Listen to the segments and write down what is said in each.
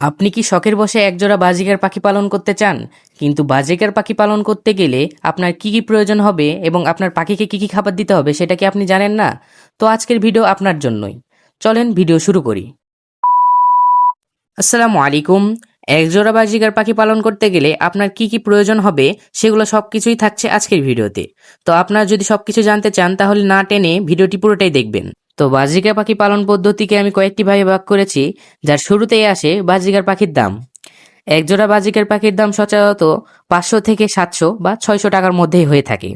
আপনি কি শখের বসে একজোড়া বাজিকার পাখি পালন করতে চান? কিন্তু বাজিকার পাখি পালন করতে গেলে আপনার কি কি প্রয়োজন হবে এবং আপনার পাখিকে কি কি খাবার দিতে হবে সেটা কি আপনি জানেন না? তো আজকের ভিডিও আপনার জন্যই। চলেন ভিডিও শুরু করি। আসসালামু আলাইকুম। একজোড়া বাজিকার পাখি পালন করতে গেলে আপনার কি কি প্রয়োজন হবে সেগুলো সব কিছুই থাকছে আজকের ভিডিওতে। তো আপনারা যদি সব কিছু জানতে চান তাহলে না টেনে ভিডিওটি পুরোটাই দেখবেন। তো বাজিকা পাখি পালন পদ্ধতিকে আমি কয়েকটি ভাগে ভাগ করেছি, যার শুরুতেই আসে বাজিকার পাখির দাম। একজোড়া বাজিকার পাখির দাম সচরাচর পাঁচশো থেকে সাতশো বা ছয়শো টাকার মধ্যেই হয়ে থাকে।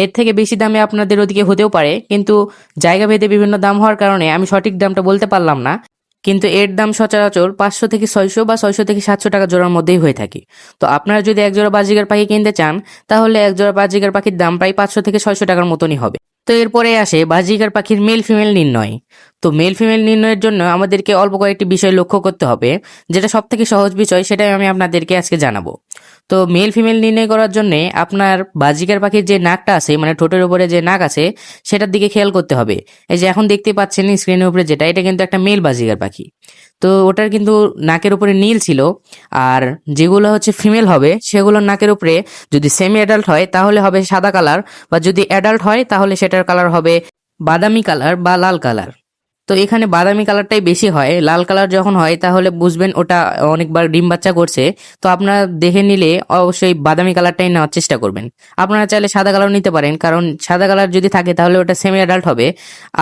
এর থেকে বেশি দামে আপনাদের ওদিকে হতেও পারে, কিন্তু জায়গা ভেদে বিভিন্ন দাম হওয়ার কারণে আমি সঠিক দামটা বলতে পারলাম না। কিন্তু এর দাম সচরাচর পাঁচশো থেকে ছয়শো বা ছয়শো থেকে সাতশো টাকা জোড়ার মধ্যেই হয়ে থাকে। তো আপনারা যদি একজোড়া বাজিকার পাখি কিনতে চান, তাহলে একজোড়া বাজিকার পাখির দাম প্রায় পাঁচশো থেকে ছয়শো টাকার মতনই হবে। তো এরপরে আসে বাজিকার পাখির মেল ফিমেল নির্ণয়। তো মেল ফিমেল নির্ণয়ের জন্য আমাদেরকে অল্প কয়েকটি বিষয় লক্ষ্য করতে হবে, যেটা সব থেকে সহজ বিষয় সেটাই আমি আপনাদেরকে আজকে জানাব। তো মেল ফিমেল নির্ণয় করার জন্য আপনার বাজিকার পাখির যে নাকটা আছে মানে ঠোঁটের উপরে যে নাক আছে, সেটার দিকে খেয়াল করতে হবে। এই যে এখন দেখতে পাচ্ছেন স্ক্রিনের উপরে যেটা, এটা কিন্তু একটা মেল বাজিকার পাখি। তো ওটার কিন্তু নাকের উপরে নীল ছিল, আর যেগুলো হচ্ছে ফিমেল হবে, সেগুলোর নাকের উপরে যদি সেমি অ্যাডাল্ট হয়, তাহলে হবে সাদা কালার বা যদি অ্যাডাল্ট হয়, তাহলে সেটার কালার হবে বাদামি কালার বা লাল কালার তো এখানে বাদামি কালারটাই বেশি হয়। লাল কালার যখন হয়, তাহলে বুঝবেন ওটা অনেকবার ডিম বাচ্চা করছে। তো আপনারা দেখে নিলে অবশ্যই বাদামি কালারটাই নেওয়ার চেষ্টা করবেন। আপনারা চাইলে সাদা কালার নিতে পারেন, কারণ সাদা কালার যদি থাকে, তাহলে ওটা সেমি অ্যাডাল্ট হবে,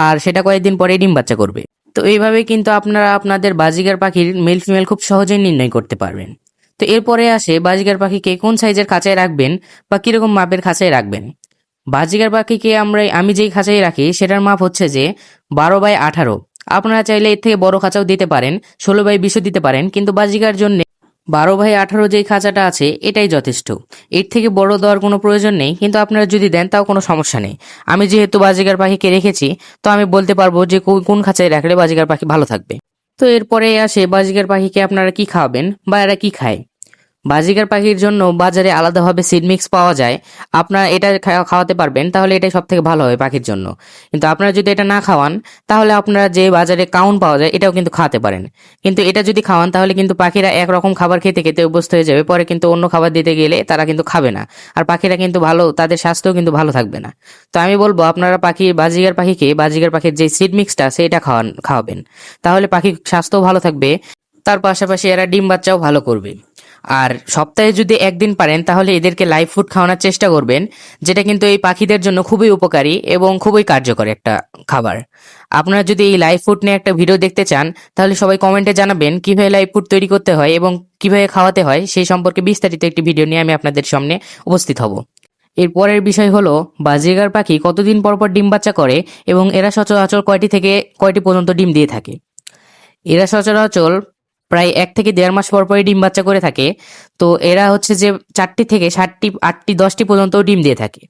আর সেটা কয়েকদিন পরে ডিম বাচ্চা করবে। তো এইভাবে কিন্তু আপনারা আপনাদের বাজিগার পাখির মেল ফিমেল খুব সহজেই নির্ণয় করতে পারবেন। তো এরপরে আসে বাজিগার পাখিকে কোন সাইজের খাঁচায় রাখবেন বা কীরকম মাপের খাঁচায় রাখবেন? বাজিগার পাখিকে আমরা আমি যেই খাঁচায় রাখি, সেটার মাপ হচ্ছে যে বারো বাই আঠারো। আপনারা চাইলে এর থেকে বড় খাঁচাও দিতে পারেন, ষোলো বাই বিশও দিতে পারেন, কিন্তু বাজিকার জন্য বারো বাই আঠারো যেই খাঁচাটা আছে, এটাই যথেষ্ট। এর থেকে বড় দেওয়ার কোনো প্রয়োজন নেই, কিন্তু আপনারা যদি দেন, তাও কোনো সমস্যা নেই। আমি যেহেতু বাজিকার পাখিকে রেখেছি, তো আমি বলতে পারব যে কোন খাঁচায় রাখলে বাজিকার পাখি ভালো থাকবে। তো এরপরে আসে বাজিকার পাখিকে আপনারা কি খাওয়াবেন বা এরা কি খায়? বাজিকার পাখির জন্য বাজারে আলাদাভাবে সিড মিক্স পাওয়া যায়, আপনারা এটা খাওয়াতে পারবেন, তাহলে এটাই সব থেকে ভালো হবে পাখির জন্য। কিন্তু আপনারা যদি এটা না খাওয়ান, তাহলে আপনারা যে বাজারে কাউন পাওয়া যায়, এটাও কিন্তু খাওয়াতে পারেন। কিন্তু এটা যদি খাওয়ান, তাহলে কিন্তু পাখিরা একরকম খাবার খেতে খেতে অভ্যস্ত হয়ে যাবে, পরে কিন্তু অন্য খাবার দিতে গেলে তারা কিন্তু খাবে না। আর পাখিরা কিন্তু ভালো, তাদের স্বাস্থ্যও কিন্তু ভালো থাকবে না। তো আমি বলব, আপনারা পাখি, বাজিগার পাখিকে, বাজিগার পাখির যে সিড মিক্সটা এটা খাওয়ান, খাওয়াবেন। তাহলে পাখির স্বাস্থ্যও ভালো থাকবে তার পাশাপাশি এরা ডিম বাচ্চাও ভালো করবে। আর সপ্তাহে যদি একদিন পারেন, তাহলে এদেরকে লাইভ ফুড খাওয়ানোর চেষ্টা করবেন, যেটা কিন্তু এই পাখিদের জন্য খুবই উপকারী এবং খুবই কার্যকর একটা খাবার। আপনারা যদি এই লাইভ ফুড নিয়ে একটা ভিডিও দেখতে চান, তাহলে সবাই কমেন্টে জানাবেন কীভাবে লাইভ ফুড তৈরি করতে হয় এবং কীভাবে খাওয়াতে হয়, সেই সম্পর্কে বিস্তারিত একটি ভিডিও নিয়ে আমি আপনাদের সামনে উপস্থিত হব। এর পরের বিষয় হলো, বাজিগার পাখি কতদিন পর পর ডিম বাচ্চা করে এবং এরা সচরাচর কয়টি থেকে কয়টি পর্যন্ত ডিম দিয়ে থাকে? এরা সচরাচর প্রায় এক থেকে দেড় মাস পর পরই ডিম বাচ্চা করে থাকে। তো এরা হচ্ছে যে চারটি থেকে ষাটটি আটটি, দশটি পর্যন্ত ডিম দিয়ে থাকে।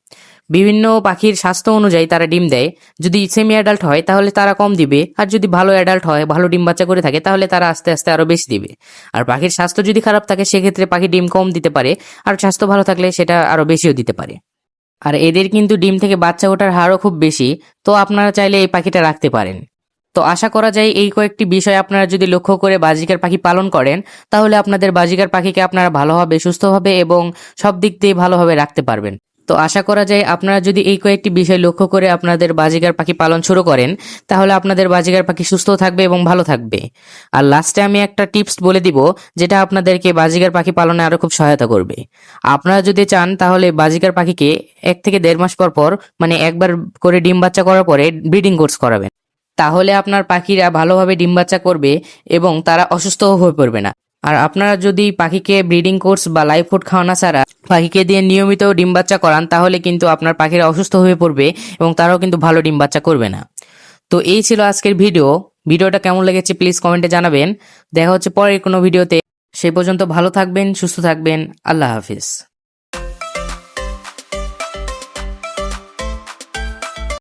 বিভিন্ন পাখির স্বাস্থ্য অনুযায়ী তারা ডিম দেয়। যদি সেমি অ্যাডাল্ট হয়, তাহলে তারা কম দিবে। আর যদি ভালো অ্যাডাল্ট হয়, ভালো ডিম বাচ্চা করে থাকে, তাহলে তারা আস্তে আস্তে আরও বেশি দিবে। আর পাখির স্বাস্থ্য যদি খারাপ থাকে, সেক্ষেত্রে পাখি ডিম কম দিতে পারে। আর স্বাস্থ্য ভালো থাকলে সেটা আরও বেশিও দিতে পারে। আর এদের কিন্তু ডিম থেকে বাচ্চা ওঠার হারও খুব বেশি। তো আপনারা চাইলে এই পাখিটা রাখতে পারেন। তো আশা করা যায় এই কয়েকটি বিষয় আপনারা যদি লক্ষ্য করে বাজিকার পাখি পালন করেন, তাহলে আপনাদের বাজিকার পাখিকে আপনারা ভালোভাবে, সুস্থভাবে এবং সব দিক দিয়ে ভালোভাবে রাখতে পারবেন। তো আশা করা যায় আপনারা যদি এই কয়েকটি বিষয় লক্ষ্য করে আপনাদের বাজিকার পাখি পালন শুরু করেন, তাহলে আপনাদের বাজিকার পাখি সুস্থ থাকবে এবং ভালো থাকবে। আর লাস্টে আমি একটা টিপস বলে দিব, যেটা আপনাদেরকে বাজিকার পাখি পালনে আরও খুব সহায়তা করবে। আপনারা যদি চান, তাহলে বাজিকার পাখিকে এক থেকে দেড় মাস পর পর মানে একবার করে ডিম বাচ্চা করার পরে ব্রিডিং কোর্স করাবেন। তাহলে আপনার পাখিরা ভালোভাবে ডিম বাচ্চা করবে এবং তারা অসুস্থ হয়ে পড়বে না। আর আপনারা যদি পাখিকে ব্রিডিং কোর্স বা লাইফ ফুড খাওয়ানো ছাড়া পাখিকে দিয়ে নিয়মিত ডিম বাচ্চা করান, তাহলে কিন্তু আপনার পাখিরা অসুস্থ হয়ে পড়বে এবং তারাও কিন্তু ভালো ডিম বাচ্চা করবে না। তো এই ছিল আজকের ভিডিও। ভিডিওটা কেমন লেগেছে প্লিজ কমেন্টে জানাবেন। দেখা হচ্ছে পরের কোনো ভিডিওতে। সে পর্যন্ত ভালো থাকবেন, সুস্থ থাকবেন। আল্লাহ হাফিজ।